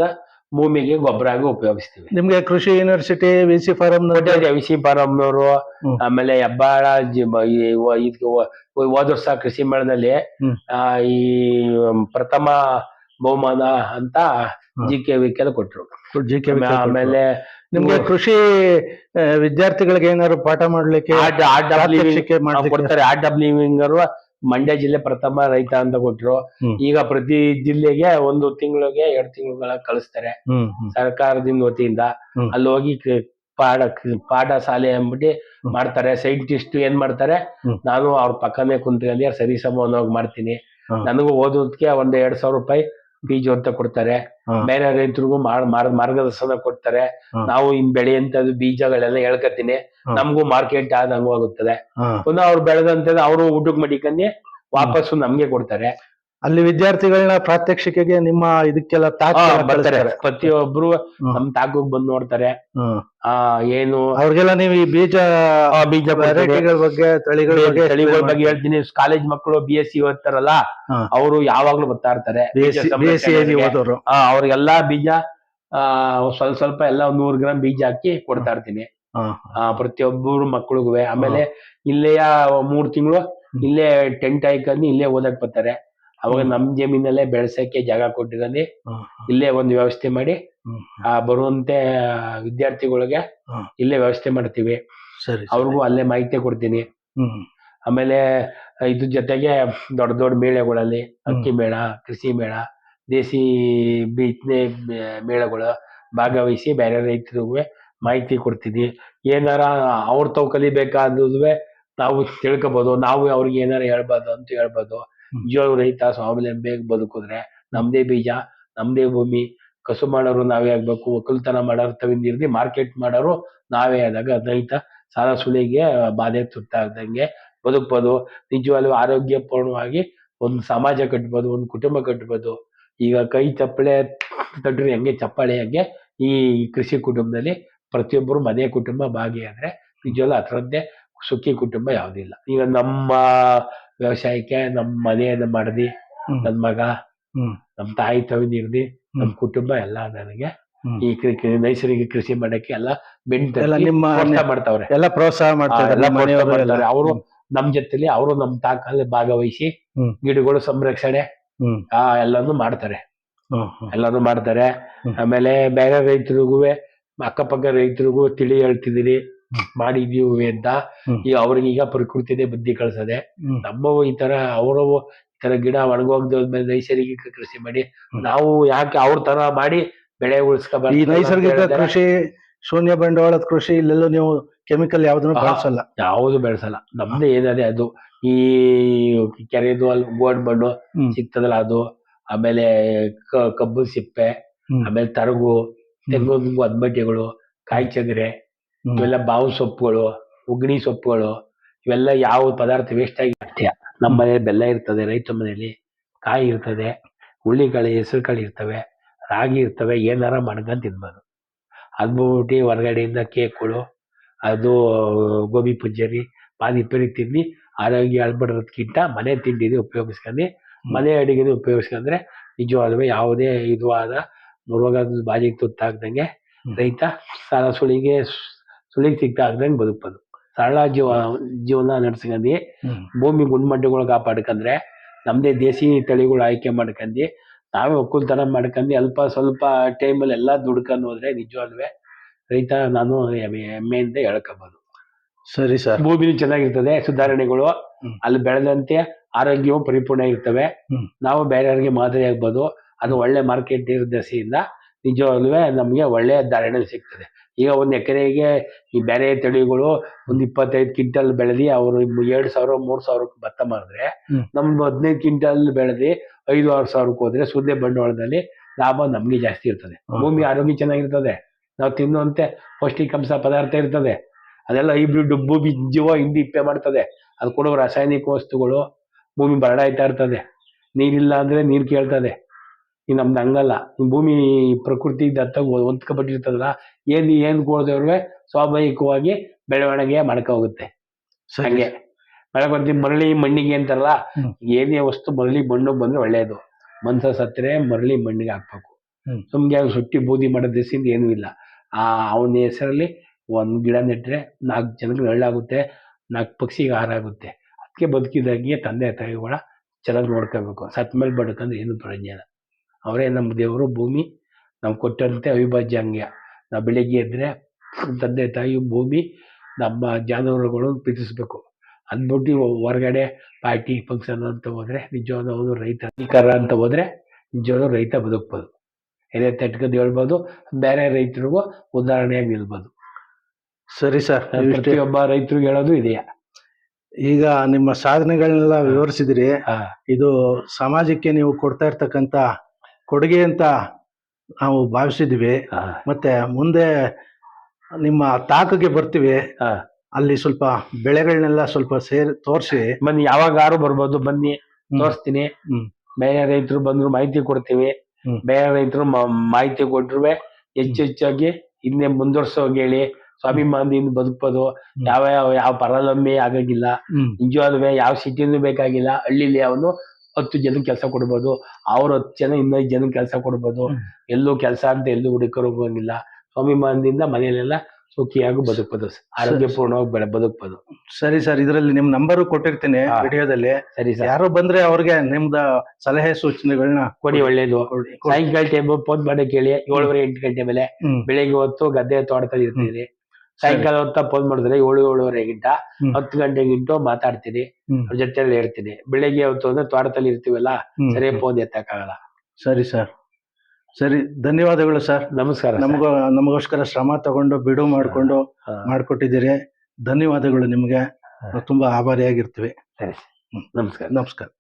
ಭೂಮಿಗೆ ಗೊಬ್ಬರ ಆಗಿ ಉಪಯೋಗಿಸ್ತೀವಿ. ನಿಮ್ಗೆ ಕೃಷಿ university V C farm V C ಫಾರಂನವರು ಹ್ಮ್. ಆಮೇಲೆ ಹೆಬ್ಬಾಳ ಜಿ- ಹೋದ್ರ ಈ ವ- ಇದ್ಕೆ ಹೋ- ಹೋದ ವರ್ಷ ಕೃಷಿ ಮೇಳದಲ್ಲಿ ಹ್ಮ್. ಆ, ಈ ಪ್ರಥಮ ಬಹುಮಾನ ಅಂತ. ಜಿ ಕೆ ವಿ ಕೆಲ ಕೊಟ್ರು. ಜಿ ಕೆ ಆಮೇಲೆ ನಿಮ್ಗೆ ಕೃಷಿ ವಿದ್ಯಾರ್ಥಿಗಳಿಗೆ ಏನಾದ್ರು ಪಾಠ ಮಾಡ್ಲಿಕ್ಕೆ ಕೊಡ್ತಾರೆ. ಆರ್ಟ್ ಆಫ್ ಲಿವಿಂಗ್ ಅವರು ಮಂಡ್ಯ ಜಿಲ್ಲೆ ಪ್ರಥಮ ರೈತ ಅಂತ ಕೊಟ್ರು. ಈಗ ಪ್ರತಿ ಜಿಲ್ಲೆಗೆ ಒಂದು ತಿಂಗಳಿಗೆ ಎರಡು ತಿಂಗಳ ಕಳಿಸ್ತಾರೆ. ಸರ್ಕಾರದಿಂದ ವತಿಯಿಂದ. ಅಲ್ಲಿ ಹೋಗಿ ಪಾಠ ಪಾಠ ಶಾಲೆ ಅಂದ್ಬಿಟ್ಟು ಮಾಡ್ತಾರೆ. ಸೈಂಟಿಸ್ಟ್ ಏನ್ ಮಾಡ್ತಾರೆ? ನಾನು ಅವ್ರ ಪಕ್ಕನೇ ಕುಂತ್ಕೊಂಡು ಸರಿ ಸಮಾನವಾಗಿ ಮಾಡ್ತೀನಿ. ನನಗೂ ಓದೋದಕ್ಕೆ ಒಂದ್ ಎರಡ್ ಸಾವಿರ ರೂಪಾಯಿ ಫೀಜು ಅಂತ ಕೊಡ್ತಾರೆ. ಬೇರೆ ರೈತರಿಗೂ ಮಾರ್ ಮಾರ್- ಮಾರ್ಗದರ್ಶನ ಕೊಡ್ತಾರೆ. ನಾವು ಇನ್ ಬೆಳೆಯಂತ ಬೀಜಗಳೆಲ್ಲ ಹೇಳ್ಕತೀನಿ. ನಮಗೂ ಮಾರ್ಕೆಟ್ ಆದಂಗೂ ಆಗುತ್ತದೆ. ಪುನಃ ಅವ್ರು ಬೆಳೆದಂತ ಅವರು ಊಟಕ್ಕೆ ಮಡಿಕೊಂಡಿ ವಾಪಸ್ ನಮ್ಗೆ ಕೊಡ್ತಾರೆ. ಅಲ್ಲಿ ವಿದ್ಯಾರ್ಥಿಗಳನ್ನ ಪ್ರಾತ್ಯಕ್ಷಿಕೆಗೆ ನಿಮ್ಮ ಇದಕ್ಕೆಲ್ಲ ಬರ್ತಾರೆ. ಪ್ರತಿಯೊಬ್ರು. ನಮ್ ತಾಕುಗ್ ಬಂದು ನೋಡ್ತಾರೆ. ಆ ಏನು? ಅವ್ರಿಗೆಲ್ಲ ನೀವು ಈ ಬೀಜ ಬೀಜ. ವೆರೈಟಿಗಳ ಬಗ್ಗೆ ತಳಿಗಳ ಬಗ್ಗೆ ತಳಿಗಳ ಬಗ್ಗೆ ಹೇಳ್ತೀನಿ. ಕಾಲೇಜ್ ಮಕ್ಕಳು ಬಿ ಎಸ್ ಸಿ ಓದ್ತಾರಲ್ಲ. ಅವರು ಯಾವಾಗ್ಲೂ ಬರ್ತಾ ಇರ್ತಾರೆ. ಅವ್ರಿಗೆಲ್ಲಾ ಬೀಜ ಆ ಸ್ವಲ್ಪ ಸ್ವಲ್ಪ ಎಲ್ಲ ನೂರ್ ಗ್ರಾಮ್ ಬೀಜ ಹಾಕಿ ಕೊಡ್ತಾ ಇರ್ತೀನಿ. ಪ್ರತಿಯೊಬ್ಬರು ಮಕ್ಕಳಿಗೂ ಆಮೇಲೆ ಇಲ್ಲೇ ಮೂರ್ ತಿಂಗಳು ಇಲ್ಲೇ ಟೆಂಟ್ ಹಾಕಿ ಇಲ್ಲೇ ಓದಕ್ ಬರ್ತಾರೆ. ಅವಾಗ ನಮ್ ಜಮೀನಲ್ಲೇ ಬೆಳ್ಸಕ್ಕೆ ಜಾಗ ಕೊಟ್ಟಿದಲ್ಲಿ ಇಲ್ಲೇ ಒಂದು ವ್ಯವಸ್ಥೆ ಮಾಡಿ ಆ ಬರುವಂತೆ ವಿದ್ಯಾರ್ಥಿಗಳಿಗೆ ಇಲ್ಲೇ ವ್ಯವಸ್ಥೆ ಮಾಡ್ತೀವಿ. ಅವ್ರಿಗೂ ಅಲ್ಲೇ ಮಾಹಿತಿ ಕೊಡ್ತೀನಿ. ಆಮೇಲೆ ಇದ್ರ ಜೊತೆಗೆ ದೊಡ್ಡ ದೊಡ್ಡ ಮೇಳಗಳಲ್ಲಿ ಅಕ್ಕಿ ಮೇಳ ಕೃಷಿ ಮೇಳ ದೇಸಿ ಬಿತ್ತನೆ ಮೇಳಗಳು ಭಾಗವಹಿಸಿ ಬೇರೆ ರೈತರಿಗೂ ಮಾಹಿತಿ ಕೊಡ್ತೀನಿ. ಏನಾರ ಅವ್ರ ತಾವು ಕಲಿಬೇಕಾದ್ರೂ ನಾವು ತಿಳ್ಕೊಬೋದು ನಾವು ಅವ್ರಿಗೆ ಏನಾರ ಹೇಳ್ಬೋದು ಅಂತ ಹೇಳ್ಬೋದು ನಿಜವಾಗ್ಲೂ ರೈತ ಸ್ವಾವಲಂಬಿ ಬದುಕಿದ್ರೆ ನಮ್ದೇ ಬೀಜ, ನಮ್ದೇ ಭೂಮಿ. ಕಸು ಮಾಡೋರು ನಾವೇ ಆಗ್ಬೇಕು. ಒಕ್ಕಲ್ತನ ಮಾಡೋರು ತಗೊಂಡಿರ್ದಿ ಮಾರ್ಕೆಟ್ ಮಾಡೋರು ನಾವೇ ಆದಾಗ ರೈತ ಸಾಲ ಸುಳಿಗೆ ಬಾಧೆ ತುತ್ತಾಗ್ದಂಗೆ ಬದುಕ್ಬೋದು. ನಿಜವಾಗ್ಲೂ ಆರೋಗ್ಯಪೂರ್ಣವಾಗಿ ಒಂದು ಸಮಾಜ ಕಟ್ಬೋದು, ಒಂದು ಕುಟುಂಬ ಕಟ್ಬೋದು. ಈಗ ಕೈ ಚಪ್ಪಳೆ ತಟ್ರಿ ಹಂಗೆ ಚಪ್ಪಾಳೆ ಹಂಗೆ? ಈ ಕೃಷಿ ಕುಟುಂಬದಲ್ಲಿ ಪ್ರತಿಯೊಬ್ಬರು ಮನೆ ಕುಟುಂಬ ಭಾಗಿಯಾದ್ರೆ ನಿಜವಾಗ್ಲೂ ಅದರದ್ದೇ ಸುಖಿ ಕುಟುಂಬ ಯಾವುದಿಲ್ಲ. ಈಗ ನಮ್ಮ ವ್ಯವಸಾಯಕ್ಕೆ ನಮ್ ಮನೆಯನ್ನ ಮಾಡ್ದಿ. ನನ್ ಮಗ ನಮ್ ತಾಯಿ ತವಿನಿರ್ದಿ ನಮ್ ಕುಟುಂಬ ಎಲ್ಲ ನನಗೆ ಈ ನೈಸರ್ಗಿಕ ಕೃಷಿ ಮಾಡಕ್ಕೆ ಎಲ್ಲ ನಿಮ್ಮ- ಮಾಡ್ತಾವ್ರೆ ಎಲ್ಲ ಪ್ರೋತ್ಸಾಹ ಮಾಡ್ತಾರೆ. ಅವರು ನಮ್ ಜೊತೆಲಿ ಅವರು ನಮ್ ತಾಕಲ್ಲಿ ಭಾಗವಹಿಸಿ. ಗಿಡಗಳು ಸಂರಕ್ಷಣೆ. ಆ ಎಲ್ಲಾನು ಮಾಡ್ತಾರೆ. ಎಲ್ಲಾನು ಮಾಡ್ತಾರೆ ಆಮೇಲೆ ಬೇರೆ ರೈತರಿಗೂ ಅಕ್ಕಪಕ್ಕ ರೈತರಿಗೂ ತಿಳಿ ಹೇಳ್ತಿದೀನಿ. ಮಾಡಿದೀವಿ ಅಂತ. ಈಗ ಅವ್ರಿಗೆ ಈಗ ಪ್ರಕೃತಿನೇ ಬುದ್ಧಿ ಕಳ್ಸದೆ. ನಮ್ಮವು ಈ ತರ ಅವರವು ಈ ತರ ಗಿಡ ಒಣಗೋಗ್ದ ನೈಸರ್ಗಿಕ ಕೃಷಿ ಮಾಡಿ ನಾವು ಯಾಕೆ ಅವ್ರ ತರ ಮಾಡಿ ಬೆಳೆ ಉಳಿಸ್ಕೋಬಾರ್ದು ನೈಸರ್ಗಿಕ ಕೃಷಿ ಶೂನ್ಯ ಬಂಡವಾಳದ ಕೃಷಿ ಇಲ್ಲೆಲ್ಲೂ ನೀವು ಕೆಮಿಕಲ್ ಯಾವ್ದನ್ನು. ಬಳಸಲ್ಲ ಯಾವುದು ಬೆಳೆಸಲ್ಲ ನಮ್ದು ಏನದೆ ಅದು ಈ ಕೆರೆದು ಅಲ್ಲಿ ಗೋಡ್ ಮಣ್ಣು. ಸಿಗ್ತದಲ್ಲ ಅದು ಆಮೇಲೆ ಕಬ್ಬು ಸಿಪ್ಪೆ ಆಮೇಲೆ ತರಗು ತೆಂಗು ಅದ್ಬಟ್ಟಿಗಳು ಕಾಯಿ ಚಗರೆ ಹ್ಮ್. ಇವೆಲ್ಲ ಬಾವು ಸೊಪ್ಪುಗಳು ಉಗ್ಣಿ ಸೊಪ್ಪುಗಳು ಇವೆಲ್ಲ ಯಾವ ಪದಾರ್ಥ ವೇಸ್ಟ್ ಆಗಿ ಅಷ್ಟೇ ನಮ್ಮ ಮನೇಲಿ ಬೆಲ್ಲ ಇರ್ತದೆ ರೈತ ಮನೆಯಲ್ಲಿ ಕಾಯಿ ಇರ್ತದೆ ಹುಳ್ಳಿಕಾಳು ಹೆಸರು ಕಾಳು ಇರ್ತವೆ ರಾಗಿ ಇರ್ತವೆ ಏನಾರ ಮಾಡ್ಕೊಂಡು ತಿನ್ಬೋದು. ಅದ್ಬಿಟ್ಟು ಹೊರಗಡೆಯಿಂದ ಕೇಕ್ಗಳು ಅದು ಗೋಬಿ ಪುಂಜರಿ ಪಾನಿಪುರಿ ತಿಂದು ಆರೋಗ್ಯ ಅಳ್ಬಿಡೋದಕ್ಕಿಂತ ಮನೆ ತಿಂಡಿನ ಉಪಯೋಗಿಸ್ಕೊಂಡು ಮನೆ ಅಡಿಗೆನ ಉಪಯೋಗಿಸ್ಕೊಂಡ್ರೆ ನಿಜವಾಗ್ಲೂ ಯಾವುದೇ ಇದು ಆದ ರೋಗ ಬಾಜಿಗೆ ತುತ್ತಾಗ್ದಂಗೆ ರೈತ ಸಾಲ ಸುಳಿಗೆ ಸುಳಿಗೆ ಸಿಕ್ತಾಗ್ದಂಗೆ ಬದುಕ್ಬೋದು. ಸರಳ ಜೀವ ಜೀವನ ನಡೆಸ್ಕೊಂಡಿ ಭೂಮಿ ಗುಣಮಟ್ಟಗಳು ಕಾಪಾಡ್ಕಂದ್ರೆ ನಮ್ದೇ ದೇಸಿ ತಳಿಗಳು ಆಯ್ಕೆ ಮಾಡ್ಕಂಡು ನಾವೇ ಒಕ್ಕಲ್ತನ ಮಾಡ್ಕಂಡು ಅಲ್ಪ ಸ್ವಲ್ಪ ಟೈಮಲ್ಲಿ ಎಲ್ಲ ದುಡ್ಕೊಂಡು ಹೋದ್ರೆ ನಿಜವಾಗ್ಲೂ ರೈತ ನಾನು ಎಮ್ಮೆ ಹೆಮ್ಮೆಯಿಂದ ಹೇಳ್ಕೊಬೋದು. ಸರಿ ಸರ್. ಭೂಮಿ ಚೆನ್ನಾಗಿರ್ತದೆ ಸುಧಾರಣೆಗಳು. ಅಲ್ಲಿ ಬೆಳೆದಂತೆ ಆರೋಗ್ಯವು ಪರಿಪೂರ್ಣ ಇರ್ತವೆ. ನಾವು ಬೇರೆಯವ್ರಿಗೆ ಮಾದರಿ ಆಗ್ಬೋದು. ಅದು ಒಳ್ಳೆ ಮಾರ್ಕೆಟ್ ದಸೆಯಿಂದ ನಿಜವಾಗ್ಲೂ ನಮಗೆ ಒಳ್ಳೆ ಧಾರಣೆ ಸಿಗ್ತದೆ. ಈಗ ಒಂದು ಎಕರೆಗೆ ಈ ಬೇರೆ ತಳಿಗಳು ಒಂದ್ ಇಪ್ಪತ್ತೈದು ಕ್ವಿಂಟಲ್ ಬೆಳೆದಿ ಅವರು ಎರಡು ಸಾವಿರ ಮೂರು ಸಾವಿರಕ್ಕೆ ಭತ್ತ ಮಾಡಿದ್ರೆ ಹ್ಮ್. ನಮ್ದು ಹದಿನೈದು ಕ್ವಿಂಟಲ್ ಬೆಳೆದಿ ಐದು ಆರು ಸಾವಿರಕ್ಕೆ ಹೋದ್ರೆ ಸುದ್ದಿ ಬಂಡವಾಳದಲ್ಲಿ ಲಾಭ ನಮ್ಗೆ ಜಾಸ್ತಿ ಇರ್ತದೆ. ಭೂಮಿ ಆರೋಗ್ಯ ಚೆನ್ನಾಗಿರ್ತದೆ. ನಾವು ತಿನ್ನುವಂತೆ ಪೌಷ್ಟಿಕಾಂಶ ಪದಾರ್ಥ ಇರ್ತದೆ. ಅದೆಲ್ಲ ಹೈಬ್ರಿಡ್ ಭೂಮಿ ಜೀವ ಹಿಂಡಿ ಇಪ್ಪೆ ಮಾಡ್ತದೆ. ಅದು ಕೊಡುವ ರಾಸಾಯನಿಕ ವಸ್ತುಗಳು ಭೂಮಿ ಬರಡಾಯ್ತಾ ಇರ್ತದೆ. ನೀರಿಲ್ಲ ಅಂದ್ರೆ ನೀರು ಕೇಳ್ತದೆ. ಈ ನಮ್ದು ಹಂಗಲ್ಲ. ಭೂಮಿ ಪ್ರಕೃತಿ ದತ್ತ ಹೊಂದ್ಕೊಬಿಟ್ಟಿರ್ತದಲ್ಲ ಏನು ಏನು ಕೊಡದವ್ರೆ ಸ್ವಾಭಾವಿಕವಾಗಿ ಬೆಳವಣಿಗೆ ಮಾಡ್ಕೊ ಹೋಗುತ್ತೆ. ಹಂಗೆ. ಮಳೆ ಬರ್ತೀವಿ ಮರಳಿ ಮಣ್ಣಿಗೆ ಅಂತಾರಲ್ಲ. ಏನೇ ವಸ್ತು ಮರಳಿ ಮಣ್ಣು ಬಂದ್ರೆ ಒಳ್ಳೇದು. ಮನ್ಸ ಸತ್ತರೆ ಮರಳಿ ಮಣ್ಣಿಗೆ ಹಾಕ್ಬೇಕು. ಸುಮ್ಗೆ ಸುಟ್ಟಿ ಬೂದಿ ಮಾಡೋ ದಿವಸದಿಂದ ಏನೂ ಇಲ್ಲ. ಆ ಅವನ ಹೆಸರಲ್ಲಿ ಒಂದು ಗಿಡ ನೆಟ್ಟರೆ ನಾಲ್ಕು ಜನಕ್ಕೆ ನೆರಳಾಗುತ್ತೆ ನಾಲ್ಕು ಪಕ್ಷಿಗೆ ಆಹಾರ ಆಗುತ್ತೆ ಅದಕ್ಕೆ ಬದುಕಿದಾಗೆ ತಂದೆ ತಾಯಿಗಳ ಚೆನ್ನಾಗಿ ನೋಡ್ಕೋಬೇಕು. ಸತ್ತ ಮೇಲೆ ಬಡ್ಕಂದ್ರೆ ಏನು ಪ್ರಯೋಜನ ಅವರೇ ನಮ್ಮ ದೇವರು ಭೂಮಿ. ನಾವು ಕೊಟ್ಟಂತೆ ಅವಿಭಾಜ್ಯ ಅಂಗ. ನಾವು ಬೆಳಿಗ್ಗೆ ಎದ್ರೆ ತಂದೆ ತಾಯಿ ಭೂಮಿ ನಮ್ಮ ಜಾನುವಾರುಗಳು ಪ್ರೀತಿಸ್ಬೇಕು. ಅಂದ್ಬಿಟ್ಟು ಹೊರಗಡೆ ಪಾರ್ಟಿ ಫಂಕ್ಷನ್ ಅಂತ ಹೋದರೆ ನಿಜವಾದ ಅವನು ರೈತ ಅಧಿಕಾರ ಅಂತ ಹೋದರೆ ನಿಜವಾದ ರೈತ ಬದುಕ್ಬೋದು. ಎದೆ ತಟ್ಕೊಂಡು ಹೇಳ್ಬೋದು ಬೇರೆ ರೈತರಿಗೂ ಉದಾಹರಣೆಯಾಗಿ ನಿಲ್ಬೋದು ಸರಿ ಸರ್. ಪ್ರತಿಯೊಬ್ಬ ರೈತರಿಗೆ ಹೇಳೋದು ಇದೆಯಾ ಈಗ ನಿಮ್ಮ ಸಾಧನೆಗಳನ್ನೆಲ್ಲ ವಿವರಿಸಿದಿರಿ. ಇದು ಸಮಾಜಕ್ಕೆ ನೀವು ಕೊಡ್ತಾ ಇರ್ತಕ್ಕಂತ ಕೊಡುಗೆ ಅಂತ ನಾವು ಭಾವಿಸಿದ್ವಿ. ಮತ್ತೆ ಮುಂದೆ ನಿಮ್ಮ ತಾಕಗೆ ಬರ್ತೀವಿ. ಅಲ್ಲಿ ಸ್ವಲ್ಪ ಬೆಳೆಗಳನ್ನೆಲ್ಲ ಸ್ವಲ್ಪ ಸೇರಿ ತೋರಿಸಿ. ಬನ್ನಿ ಯಾವಾಗಾರು ಬರ್ಬೋದು ಬನ್ನಿ ತೋರಿಸ್ತೀನಿ. ಬೇರೆ ರೈತರು ಬಂದ್ರು ಮಾಹಿತಿ ಕೊಡ್ತೀವಿ. ಬೇರೆ ರೈತರು ಮಾಹಿತಿ ಕೊಟ್ರು ಹೆಚ್ಚು ಹೆಚ್ಚಾಗಿ ಇನ್ನೇ ಮುಂದುವರ್ಸೋಗಿ ಹೇಳಿ. ಸ್ವಾಭಿಮಾನದಿಂದ ಬದುಕ್ಬೋದು. ಯಾವ ಯಾವ ಯಾವ ಪರಾಲಂಬಿ ಆಗಂಗಿಲ್ಲ. ನಿಜವಾದ್ವೇ ಯಾವ ಸಿಟಿನೂ ಬೇಕಾಗಿಲ್ಲ. ಹಳ್ಳಿಲಿ ಅವನು ಹತ್ತು ಜನಕ್ಕೆ ಕೆಲಸ ಕೊಡ್ಬೋದು ಅವ್ರ ಹತ್ತು ಜನ ಇನ್ನೈದು ಜನಕ್ಕೆ ಕೆಲಸ ಕೊಡ್ಬೋದು. ಎಲ್ಲೂ ಕೆಲಸ ಅಂತ ಎಲ್ಲೂ ಹುಡುಕರು ಹೋಗಂಗಿಲ್ಲ ಸ್ವಾಭಿಮಾನದಿಂದ ಮನೆಯಲ್ಲೆಲ್ಲ ಸುಖಿಯಾಗಿ ಬದುಕ್ಬೋದು. ಆರೋಗ್ಯಪೂರ್ಣವಾಗಿ ಬೆಳೆ ಬದುಕ್ಬೋದು ಸರಿ ಸರ್ ಇದರಲ್ಲಿ ನಿಮ್ ನಂಬರ್ ಕೊಟ್ಟಿರ್ತೀನಿ. ವಿಡಿಯೋದಲ್ಲಿ ಸರಿ ಸರ್ ಯಾರು ಬಂದ್ರೆ ಅವ್ರಿಗೆ ನಿಮ್ದ ಸಲಹೆ ಸೂಚನೆಗಳನ್ನ ಕೊಡಿ ಒಳ್ಳೇದು. ಸಾಯಂಕಾಲ ಟೈಮ್ ಫೋನ್ ಮಾಡಿ ಕೇಳಿ ಏಳುವರೆ ಎಂಟು ಗಂಟೆ ಮೇಲೆ. ಬೆಳಿಗ್ಗೆ ಹೊತ್ತು ಗದ್ದೆ ತೋಟದಲ್ಲಿ ಇರ್ತೀನಿ ಸಾಯಂಕಾಲ ಹೊತ್ತ ಫೋನ್ ಮಾಡಿದ್ರೆ ಏಳು ಏಳುವರೆ ಗಿಂಟ ಹ್ಮ್. ಹತ್ತು ಗಂಟೆ ಗಿಂಟು ಮಾತಾಡ್ತೀನಿ. ಅವ್ರ ಜೊತೆಲಿ ಹೇಳ್ತೀನಿ ಬೆಳಿಗ್ಗೆ ಹೊತ್ತು ಅಂದ್ರೆ ತೋಟದಲ್ಲಿ ಇರ್ತೀವಲ್ಲ. ಸರಿ ಫೋನ್ ಎತ್ತಕ್ಕಾಗಲ್ಲ. ಸರಿ ಸರ್. ಸರಿ ಧನ್ಯವಾದಗಳು ಸರ್. ನಮಸ್ಕಾರ. ನಮಗ ನಮಗೋಸ್ಕರ ಶ್ರಮ ತಗೊಂಡು ಬಿಡು ಮಾಡ್ಕೊಂಡು ಮಾಡಿಕೊಟ್ಟಿದ್ದೀರಿ. ಧನ್ಯವಾದಗಳು ನಿಮ್ಗೆ. ತುಂಬಾ ಆಭಾರಿಯಾಗಿರ್ತೀವಿ. ಸರಿ ನಮಸ್ಕಾರ. ನಮಸ್ಕಾರ.